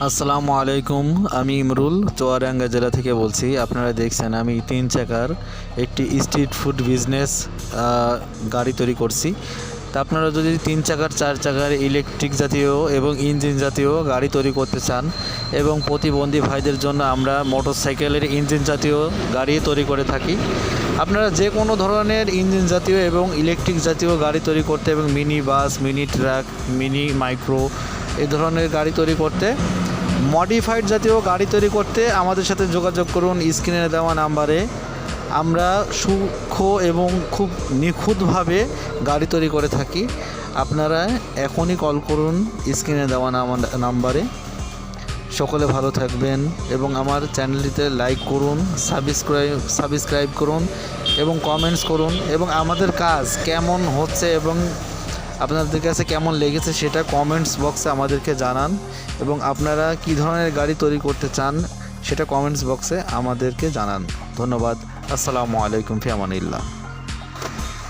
আসসালামু আলাইকুম, আমি ইমরুল, চুয়াডাঙ্গা জেলা থেকে বলছি। আপনারা দেখছেন আমি তিন চাকার একটি স্ট্রিট ফুড বিজনেস গাড়ি তৈরি করছি। তা আপনারা যদি তিন চাকার, চার চাকার ইলেকট্রিক জাতীয় এবং ইঞ্জিন জাতীয় গাড়ি তৈরি করতে চান এবং প্রতিবন্ধী ভাইদের জন্য আমরা মোটর সাইকেলের ইঞ্জিন জাতীয় গাড়ি তৈরি করে থাকি, আপনারা যে কোনো ধরনের ইঞ্জিন জাতীয় এবং ইলেকট্রিক জাতীয় গাড়ি তৈরি করতে এবং mini bus, mini truck, mini micro এই ধরনের গাড়ি তৈরি করতে মডিফাইড জাতীয় গাড়ি তৈরি করতে আমাদের সাথে যোগাযোগ করুন স্ক্রিনে দেওয়া নাম্বারে। আমরা সূক্ষ্ম এবং খুব নিখুঁতভাবে গাড়ি তৈরি করে থাকি। আপনারা এখনই কল করুন স্ক্রিনে দেওয়া নাম- নাম্বারে। সকলে ভালো থাকবেন এবং আমার চ্যানেলটিতে লাইক করুন, সাবস্ক্রাইব সাবস্ক্রাইব করুন এবং কমেন্টস করুন এবং আমাদের কাজ কেমন হচ্ছে এবং আপনাদের কাছে কেমন লেগেছে সেটা কমেন্টস বক্সে আমাদেরকে জানান এবং আপনারা কি ধরনের গাড়ি তৈরি করতে চান সেটা কমেন্টস বক্সে আমাদেরকে জানান। ধন্যবাদ। আসসালামু আলাইকুম ফিয়ামানিল্লাহ